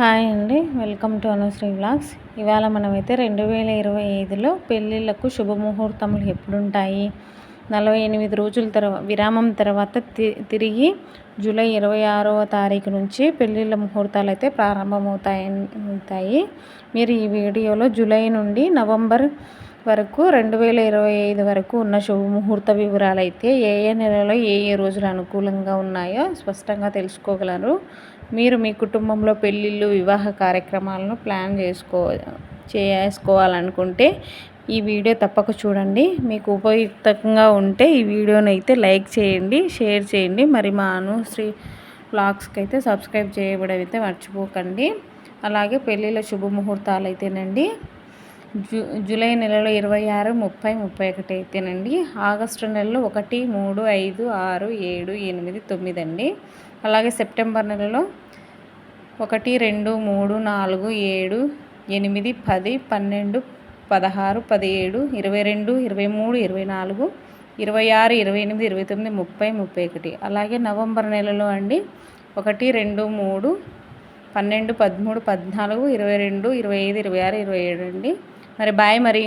Hi అండి. Welcome to Anushree vlogs. ఇవాళ మనమైతే రెండు వేల ఇరవై ఐదులో పెళ్ళిళ్ళకు శుభముహూర్తములు ఎప్పుడుంటాయి? నలభై ఎనిమిది రోజుల తర్వాత విరామం తర్వాత తిరిగి జూలై ఇరవై ఆరవ తారీఖు నుంచి పెళ్ళిళ్ళ ముహూర్తాలు అయితే ప్రారంభమవుతాయి అవుతాయి మీరు ఈ వీడియోలో జూలై నుండి నవంబర్ వరకు రెండు వేల ఇరవై ఐదు వరకు ఉన్న శుభముహూర్త వివరాలు అయితే ఏ ఏ నెలలో ఏ ఏ రోజులు అనుకూలంగా ఉన్నాయో స్పష్టంగా తెలుసుకోగలరు. మీరు మీ కుటుంబంలో పెళ్ళిళ్ళు వివాహ కార్యక్రమాలను ప్లాన్ చేసుకో చేసుకోవాలనుకుంటే ఈ వీడియో తప్పక చూడండి. మీకు ఉపయుక్తంగా ఉంటే ఈ వీడియోని అయితే లైక్ చేయండి షేర్ చేయండి. మరి మా అనుశ్రీ బ్లాగ్స్కి అయితే సబ్స్క్రైబ్ చేయబడి అయితే మర్చిపోకండి. అలాగే పెళ్ళిళ్ళ శుభముహూర్తాలు అయితేనండి జూ జూలై నెలలో ఇరవై ఆరు ముప్పై ముప్పై ఒకటి అయితేనండి. ఆగస్టు నెలలో ఒకటి మూడు ఐదు ఆరు ఏడు ఎనిమిది తొమ్మిది అండి. అలాగే సెప్టెంబర్ నెలలో ఒకటి రెండు మూడు నాలుగు ఏడు ఎనిమిది పది పన్నెండు పదహారు పదిహేడు ఇరవై రెండు ఇరవై మూడు ఇరవై నాలుగు ఇరవై ఆరు ఇరవై ఎనిమిది ఇరవై తొమ్మిది ముప్పై ముప్పై ఒకటి. అలాగే నవంబర్ నెలలో అండి ఒకటి రెండు మూడు పన్నెండు పదమూడు పద్నాలుగు ఇరవై రెండు ఇరవై ఐదు ఇరవై ఆరు ఇరవై ఏడు అండి. మరి బాయ్ మరి.